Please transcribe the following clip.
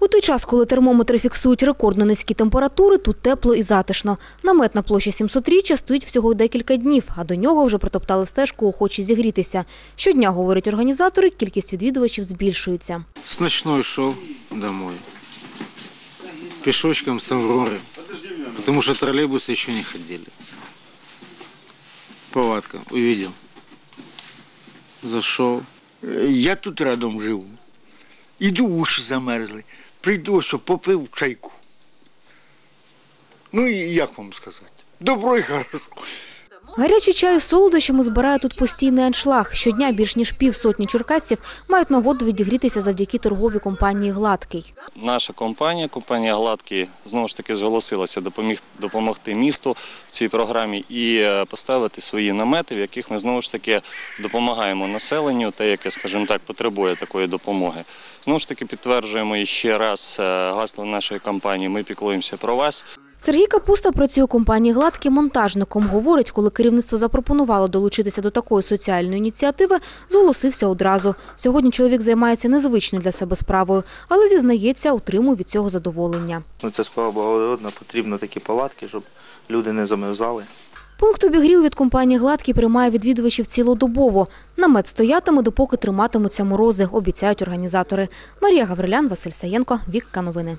У той час, коли термометри фіксують рекордно низькі температури, тут тепло і затишно. Намет на площі 700-річчя стоїть всього декілька днів, а до нього вже протоптали стежку охочі зігрітися. Щодня, говорять організатори, кількість відвідувачів збільшується. С ночной шел домой. Пешочком с Авроры. Потому что троллейбусы еще не ходили. Палатка. Увидел. Зашел. Я тут рядом живу. Іду уші замерзли. Прийду, що попив чайку. Ну і як вам сказати? Добро і хорошо. Гарячий чай з солодощами збирає тут постійний аншлаг. Щодня більш ніж півсотні черкасців мають нагоду відігрітися завдяки торговій компанії «Гладкий». Наша компанія, компанія Гладкий, знову ж таки зголосилася допоміг, допомогти місту в цій програмі і е, поставити свої намети, в яких ми знову ж таки допомагаємо населенню, те, яке, скажімо так, потребує такої допомоги. Знову ж таки підтверджуємо іще раз е, гасло нашої компанії Ми піклуємося про вас. Сергій Капуста працює у компанії «Гладкий» монтажником. Говорить, коли керівництво запропонувало долучитися до такої соціальної ініціативи, зголосився одразу. Сьогодні чоловік займається незвичною для себе справою, але зізнається, отримує від цього задоволення. Ну, Це справа благородна, потрібно такі палатки, щоб люди не замерзали. Пункт обігріву від компанії «Гладкий» приймає відвідувачів цілодобово. Намет стоятиме, допоки триматимуться морози, обіцяють організатори. Марія Гаврилян, Василь Саєнко, Вікка Новини.